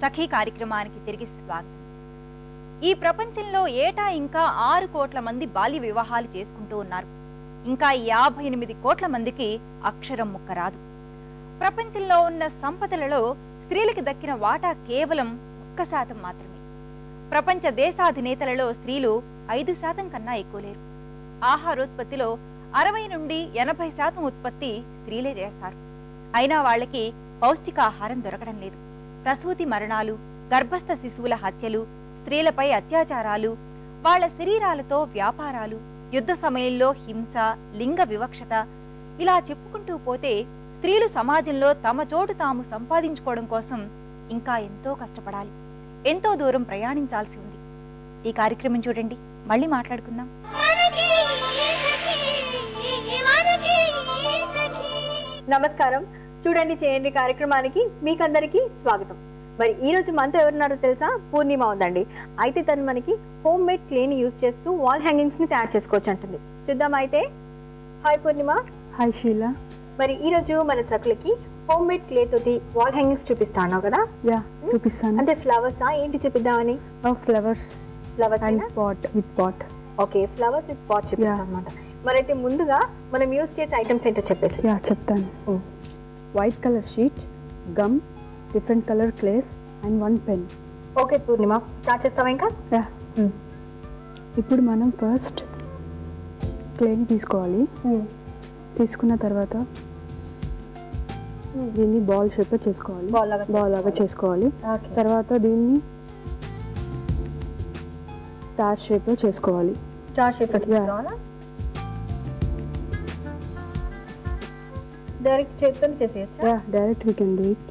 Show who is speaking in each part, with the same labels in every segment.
Speaker 1: సఖీ కార్యక్రమానికి తిరిగి స్వాగతం. ఈ ప్రపంచంలో ఏటా ఇంకా ఆరు కోట్ల మంది బాల్య వివాహాలు చేసుకుంటూ ఉన్నారు. ఇంకా యాభై ఎనిమిది కోట్ల మందికి అక్షరం ముక్క రాదు. ప్రపంచంలో ఉన్న సంపదలలో స్త్రీలకు దక్కిన వాటా కేవలం ఒక్క శాతం మాత్రమే. ప్రపంచ దేశాధినేతలలో స్త్రీలు ఐదు శాతం కన్నా ఎక్కువ లేరు. ఆహారోత్పత్తిలో అరవై నుండి ఎనభై శాతం ఉత్పత్తి స్త్రీలే చేస్తారు. అయినా వాళ్ళకి పౌష్టికాహారం దొరకడం లేదు. ప్రసూతి మరణాలు గర్భస్థ శిశువుల హత్యలు స్త్రీలపై అత్యాచారాలు వాళ్ళ శరీరాలతో వ్యాపారాలు యుద్ధ సమయంలో హింస లింగ వివక్షత ఇలా చెప్పుకుంటూ పోతే స్త్రీలు సమాజంలో తమ చోటు తాము సంపాదించుకోవడం కోసం ఇంకా ఎంతో కష్టపడాలి. ఎంతో దూరం ప్రయాణించాల్సి ఉంది. ఈ కార్యక్రమం చూడండి. మళ్ళీ మాట్లాడుకుందాం.
Speaker 2: నమస్కారం. చూడండి చేయండి కార్యక్రమానికి మీకందరికీ స్వాగతం. మరి ఈ రోజు మనతో ఎవరున్నారో తెలుసా? పూర్ణిమ ఉందండి. అయితే తను మనకి హోమ్ మేడ్ క్లే ని యూజ్ చేస్తూ వాల్ హ్యాంగింగ్స్ని తయారు చేసుకోవచ్చు అంటుంది. చూద్దాం అయితే. హాయ్ పూర్ణిమ.
Speaker 3: హాయ్ షీలా
Speaker 2: మరి ఈ రోజు మన సకులకి హోమ్ మేడ్ క్లే తోటి వాల్ హ్యాంగింగ్స్ చూపిస్తాను కదా?
Speaker 3: యా చూపిస్తాను.
Speaker 2: అంటే ఫ్లవర్స్? ఏంటి చూపిద్దామని?
Speaker 3: Flowers
Speaker 2: flowers
Speaker 3: and pot with pot
Speaker 2: okay flowers with pot చూపిస్తాం అనమాట మరైతే ముందుగా మనం యూజ్ చేసే ఐటమ్స్ ఏంటో చెప్పేసి
Speaker 3: యా చెప్తాను.
Speaker 2: Mm.
Speaker 3: White colour sheet gum different colour clays and one pen
Speaker 2: okay Purnima start చేస్తావా ఇంకా?
Speaker 3: యా ఇప్పుడు మనం ఫస్ట్ క్లేని తీసుకోవాలి. తీసుకున్న తర్వాత దీన్ని బాల్ షేప్లో చేసుకోవాలి. బాల్ లాగా చేసుకోవాలి. తర్వాత దీన్ని స్టార్ షేప్లో చేసుకోవాలి.
Speaker 2: స్టార్ షేప్ డైరెక్ట్ చేతితో చేసేయచ్చా?
Speaker 3: Yeah direct we can do it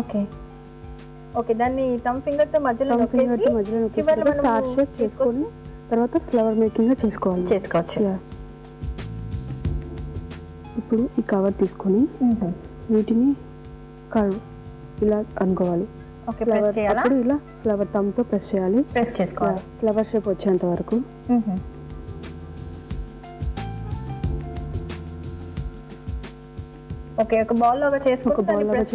Speaker 2: okay okay దాన్ని తమ్ ఫింగర్తో మధ్యలో
Speaker 3: థమ్ ఫింగర్
Speaker 2: నొక్కేసి
Speaker 3: మధ్యలో
Speaker 2: చివర్లో
Speaker 3: స్టార్ షేప్ చేసుకొని తర్వాత ఫ్లవర్ మేకింగ్ చేసుకోవాలి.
Speaker 2: చేసుకోవచ్చు.
Speaker 3: ఇప్పుడు ఈ కవర్ తీసుకొని వీటిని కర్వ్ ఇలా అనుకోవాలి.
Speaker 2: ఓకే ప్రెస్ చేయాలా?
Speaker 3: అప్పుడు ఇలా ఫ్లవర్తో ప్రెస్ చేయాలి.
Speaker 2: ప్రెస్ చేసుకోవాలి.
Speaker 3: ఫ్లవర్ షేప్ వచ్చేంత వరకు.
Speaker 2: ఓకే ఒక బాల్ లాగా
Speaker 3: లాగా
Speaker 2: ప్రెస్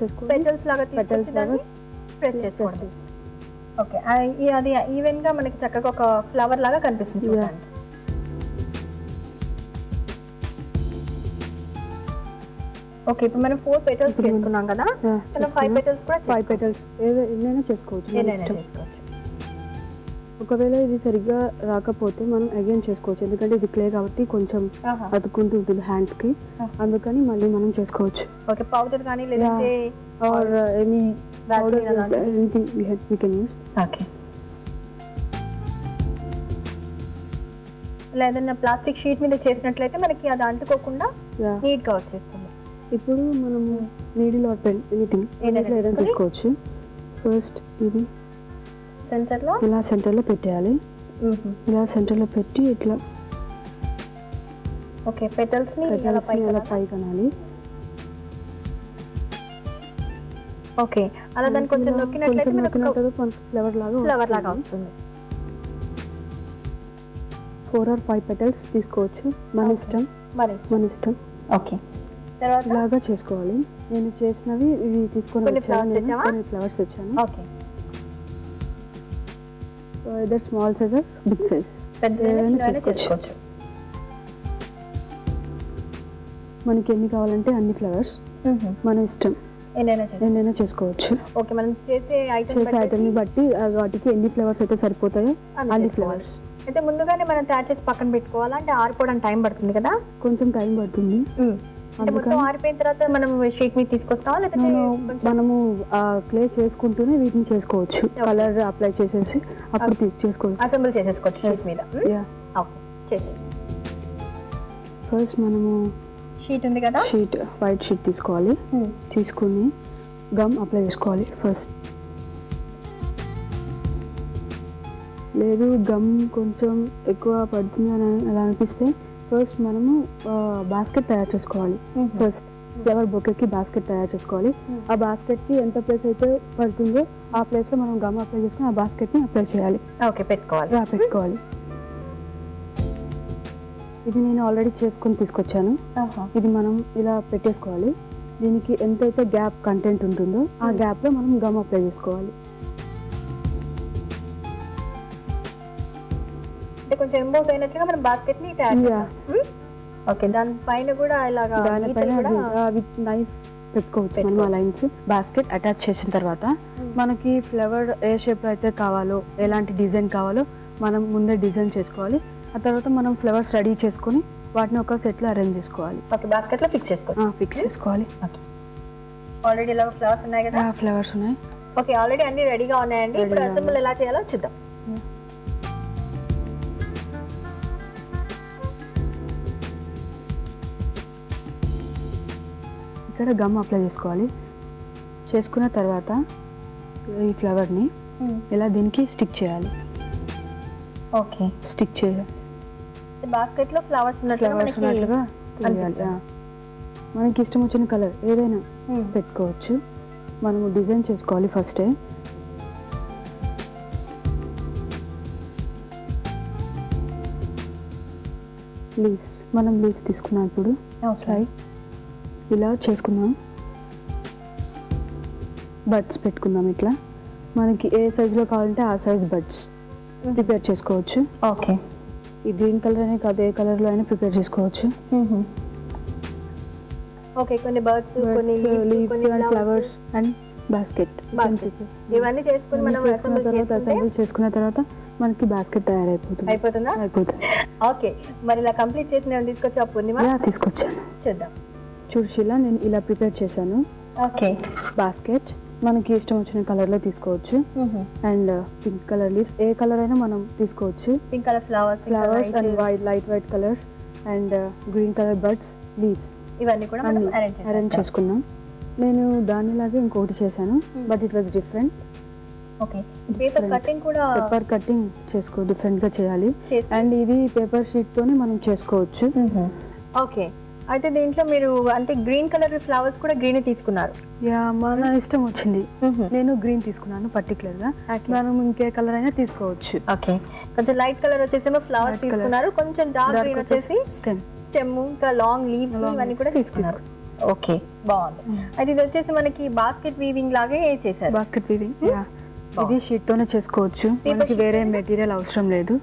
Speaker 3: చేసుకొని
Speaker 2: పెటల్స్ లాగా దాన్ని
Speaker 3: లాగా
Speaker 2: ప్రెస్ చేసుకోవడం ఓకే అది ఈవెన్గా మనకి చక్కగా ఒక ఫ్లవర్ లాగా కనిపిస్తుంది. చూడండి. ఓకే ఇప్పుడు మనం ఫోర్ పెటల్స్ చేసుకున్నాం కదా. మనం ఫైవ్. పెటల్స్ కూడా
Speaker 3: ఫైవ్ పెటల్స్ ఎన్నైనా చేసుకోవచ్చు.
Speaker 2: ఏదైనా. చేసుకోవచ్చు.
Speaker 3: ఒకవేళ ఇది సరిగ్గా రాకపోతే మనం అగైన్ చేసుకోవచ్చు. ఎందుకంటే ఇది క్లే కాబట్టి కొంచెం
Speaker 2: ఆహా.
Speaker 3: అతుక్కుంటూ ఉంటుంది
Speaker 2: హ్యాండ్స్కి.
Speaker 3: అందుకని మళ్ళీ మనం చేసుకోవచ్చు.
Speaker 2: ఓకే పౌడర్ కానీ లేదంటే
Speaker 3: ఆర్ ఎనీ
Speaker 2: Vaseline అలాంటిది.
Speaker 3: Anything we can use
Speaker 2: okay plastic sheet మీద చేసినట్లయితే మనకి అది అంటుకోకుండా నీట్గా వచ్చేస్తుంది.
Speaker 3: ఇప్పుడు మనము నీడిల్ ఆర్ పెన్ ఎనీథింగ్
Speaker 2: ఏదైనా?
Speaker 3: తీసుకోవచ్చు. ఫస్ట్ ఇది
Speaker 2: సెంటర్లో
Speaker 3: ఇలా సెంటర్లో పెట్టేయాలి. ఇలా సెంటర్లో పెట్టి ఇట్లా
Speaker 2: ఓకే పెటల్స్ని
Speaker 3: petals
Speaker 2: అలా
Speaker 3: ని
Speaker 2: పైకి అనాలా? ఓకే అలా దాన్ని కొంచెం
Speaker 3: ఇలా
Speaker 2: నొక్కినట్లయితే
Speaker 3: కొంచెం
Speaker 2: మనకు
Speaker 3: ఫ్లవర్ లాగా
Speaker 2: ఫ్లవర్ లాగా వస్తుంది.
Speaker 3: ఫోర్ ఆర్ ఫైవ్ పెటల్స్ తీసుకోవచ్చు. మన. ఇష్టం. మన ఇష్టం.
Speaker 2: ఓకే తర్వాత?
Speaker 3: ఇలాగా చేసుకోవాలి. నేను చేసినవి ఇవి తీసుకొని వచ్చాను ఫ్లవర్స్ వచ్చాను
Speaker 2: ఓకే.
Speaker 3: ఇదర్ స్మాల్ సైజ్ బిగ్ సైజ్
Speaker 2: పెద్ద
Speaker 3: మనకి ఎన్ని కావాలంటే అన్ని ఫ్లవర్స్ మన ఇష్టం.
Speaker 2: ఎన్నైనా చేసుకోవచ్చు. ఓకే మనం చేసే ఐటమ్
Speaker 3: చేసే ఐటమ్ని బట్టి వాటికి ఎన్ని ఫ్లవర్స్ అయితే సరిపోతాయో అన్ని ఫ్లవర్స్
Speaker 2: అయితే ముందుగానే మనం తయారు చేసి పక్కన పెట్టుకోవాలా? అంటే ఆరిపోవడానికి టైం పడుతుంది కదా?
Speaker 3: కొంచెం టైం పడుతుంది.
Speaker 2: మొత్తం ఆరిపోయిన తర్వాత మనం షీట్ మీద తీసుకొస్తావా? కొంచెం
Speaker 3: మనము క్లే చేసుకుంటూనే వీటిని చేసుకోవచ్చు. కలర్ అప్లై చేసేసి అప్పుడు తీసి చేసుకోవచ్చు.
Speaker 2: అసెంబుల్ చేసేసుకోవచ్చు షీట్ మీద. ఓకే.
Speaker 3: ఫస్ట్ మనము
Speaker 2: షీట్ ఉంది కదా?
Speaker 3: షీట్ వైట్ షీట్ తీసుకోవాలి. తీసుకుని గమ్ అప్లై చేసుకోవాలి ఫస్ట్. లేదు గమ్ కొంచెం ఎక్కువ పడుతుంది అని అలా అనిపిస్తే ఫస్ట్ మనము బాస్కెట్ తయారు చేసుకోవాలి. ఫస్ట్ ఫ్లవర్ బొకేకి బాస్కెట్ తయారు చేసుకోవాలి. ఆ బాస్కెట్కి ఎంత ప్లేస్ అయితే పడుతుందో ఆ ప్లేస్లో మనం గమ్ అప్లై చేసుకుని ఆ బాస్కెట్ని అప్లై చేయాలి.
Speaker 2: ఓకే పెట్టుకోవాలి.
Speaker 3: పెట్టుకోవాలి. ఇది నేను ఆల్రెడీ చేసుకొని తీసుకొచ్చాను. ఇది మనం ఇలా పెట్టేసుకోవాలి. దీనికి ఎంతైతే గ్యాప్ కంటెంట్ ఉంటుందో ఆ గ్యాప్లో మనం గమ్ అప్లై చేసుకోవాలి.
Speaker 2: కొంచెం ఎంబోస్ అయినట్లుగా మనం బాస్కెట్ని తయారు. చేస్తాం. ఓకే దాని పైన కూడా ఇలాగా
Speaker 3: విత్ నైఫ్ పెట్టుకోవచ్చు మనం ఆ లైన్స్ బాస్కెట్ అటాచ్ చేసిన తర్వాత మనకి ఫ్లవర్ ఏ షేప్ అయితే కావాలో ఎలాంటి డిజైన్ కావాలో మనం ముందే డిజైన్ చేసుకోవాలి. ఆ తర్వాత మనం ఫ్లవర్స్ రెడీ చేసుకొని వాటిని ఒక సెట్లో అరేంజ్ చేసుకోవాలి.
Speaker 2: ఓకే బాస్కెట్లో ఫిక్స్ చేసుకోవచ్చు.
Speaker 3: ఫిక్స్ చేసుకోవాలి.
Speaker 2: ఆల్రెడీ ఇలా ఫ్లవర్స్ ఉన్నాయి కదా?
Speaker 3: ఫ్లవర్స్ ఉన్నాయి.
Speaker 2: ఓకే ఆల్రెడీ అన్ని రెడీగా ఉన్నాయండి. ఇప్పుడు అసెంబ్ల్ ఎలా చేయాలో చూద్దాం.
Speaker 3: ఇక్కడ గమ్ అప్లై చేసుకోవాలి. చేసుకున్న తర్వాత ఈ ఫ్లవర్ని ఇలా దీనికి స్టిక్ చేయాలి.
Speaker 2: ఓకే
Speaker 3: స్టిక్ చేయాలి
Speaker 2: బాస్కెట్లో ఫ్లవర్స్
Speaker 3: ఫ్లవర్స్
Speaker 2: మనకి
Speaker 3: ఉన్నట్లుగా. మనకి ఇష్టం వచ్చిన కలర్ ఏదైనా
Speaker 2: Hmm.
Speaker 3: పెట్టుకోవచ్చు. మనము డిజైన్ చేసుకోవాలి ఫస్టే లీవ్స్ మనం లీవ్స్ తీసుకున్నాం ఇప్పుడు.
Speaker 2: Okay.
Speaker 3: ఇలా చేసుకుందాం. బడ్స్ పెట్టుకుందాం ఇట్లా. మనకి ఏ సైజులో కావాలంటే ఆ సైజ్ బడ్స్ ప్రిపేర్ చేసుకోవచ్చు.
Speaker 2: ఓకే.
Speaker 3: ఈ గ్రీన్ కలర్ అనే కాదు ఏ కలర్లో అయినా ప్రిపేర్ చేసుకోవచ్చు.
Speaker 2: ఓకే కొన్ని బర్డ్స్ కొన్ని
Speaker 3: leaves and. Flowers and basket.
Speaker 2: ఇవన్నీ చేసుకుని మనం
Speaker 3: చేసుకున్న
Speaker 2: అసెంబ్ల్
Speaker 3: తర్వాత
Speaker 2: చేసుకుంటే
Speaker 3: అసెంబుల్ చేసుకున్న తర్వాత మనకి బాస్కెట్ తయారైపోతుంది.
Speaker 2: అయిపోతుందా?
Speaker 3: అయిపోతుంది.
Speaker 2: ఓకే మరి ఇలా కంప్లీట్ చేసిన తీసుకొచ్చి ఆ పూర్ణిమ
Speaker 3: తీసుకొచ్చాను.
Speaker 2: చూద్దాం.
Speaker 3: చూడు శీలా నేను ఇలా ప్రిపేర్ చేశాను.
Speaker 2: ఓకే.
Speaker 3: బాస్కెట్ మనకి ఇష్టం వచ్చిన కలర్లో తీసుకోవచ్చు. అండ్ పింక్ కలర్ లీవ్స్ ఏ కలర్ అయినా మనం తీసుకోవచ్చు.
Speaker 2: Pink colour flowers
Speaker 3: flowers and white light white colours and green colour birds leaves
Speaker 2: ఇవన్నీ కూడా మనం అరేంజ్
Speaker 3: చేసుకున్నాం. నేను దానిలాగే ఇంకొకటి చేశాను but it was different
Speaker 2: okay. Paper cutting కూడా
Speaker 3: పేపర్ కటింగ్ చేసుకో డిఫరెంట్గా చేయాలి.
Speaker 2: చేసి.
Speaker 3: అండ్ ఇది పేపర్ షీట్తోనే మనం చేసుకోవచ్చు.
Speaker 2: ఓకే. అయితే దీంట్లో మీరు అంటే గ్రీన్ కలర్ ఫ్లవర్స్ కూడా గ్రీన్ తీసుకున్నారు.
Speaker 3: యా మన ఇష్టం వచ్చింది. నేను గ్రీన్ తీసుకున్నాను పర్టికులర్గా
Speaker 2: Okay.
Speaker 3: మనం ఇంకే కలర్ అయినా తీసుకోవచ్చు.
Speaker 2: ఓకే కొంచెం లైట్ కలర్ వచ్చేసేమో ఫ్లవర్స్. తీసుకున్నారు. కొంచెం డార్క్ గ్రీన్ వచ్చేసి
Speaker 3: స్టెమ్
Speaker 2: స్టెమ్ ఇంకా లాంగ్ లీవ్స్ ఇవన్నీ కూడా తీసుకున్నారు. ఓకే బాగుంది. అయితే ఇది వచ్చేసి మనకి బాస్కెట్ వీవింగ్ లాగే చేశారు.
Speaker 3: బాస్కెట్ వీవింగ్ యా ఇది షీట్ తోనే చేసుకోవచ్చు. మనకి వేరే మెటీరియల్ అవసరం లేదు.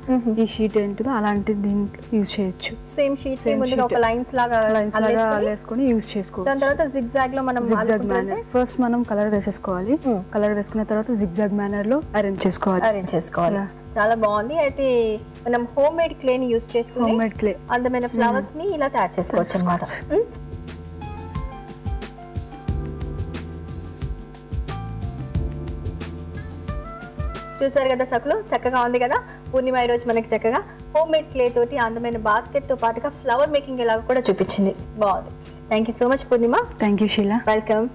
Speaker 3: ఈ షీట్ ఏంటిదో అలాంటి దీంట్లో యూజ్ చేయొచ్చు.
Speaker 2: సేమ్ షీట్ ముందుగా ఒక. లైన్స్ లాగా
Speaker 3: లైన్స్ లాగా
Speaker 2: అల్లేసుకొని
Speaker 3: యూజ్
Speaker 2: దాని
Speaker 3: చేసుకోవచ్చు.
Speaker 2: తర్వాత జిగ్జాగ్లో మనం
Speaker 3: జిగ్జాగ్ మేనర్ ఫస్ట్ మనం కలర్ వేసేసుకోవాలి. కలర్ వేసుకున్న తర్వాత జిగ్జాగ్ మేనర్లో అరేంజ్ చేసుకోవాలి.
Speaker 2: అరేంజ్ చేసుకోవాలి. చాలా బాగుంది. అయితే మనం హోమ్ మేడ్ క్లే ని యూస్ చేస్తూ
Speaker 3: హోమ్ మేడ్ క్లే
Speaker 2: అందమైన ఫ్లవర్స్ని ఇలా తయారు చేసుకోవచ్చు. అనమాట చూసారు కదా సకులు? చక్కగా ఉంది కదా? పూర్ణిమ ఈ రోజు మనకి చక్కగా హోమ్ మేడ్ క్లే తోటి అందమైన బాస్కెట్తో పాటుగా ఫ్లవర్ మేకింగ్ ఎలాగో కూడా చూపించింది. బాగుంది. Thank you so much Purnima.
Speaker 3: Thank you Sheela
Speaker 2: welcome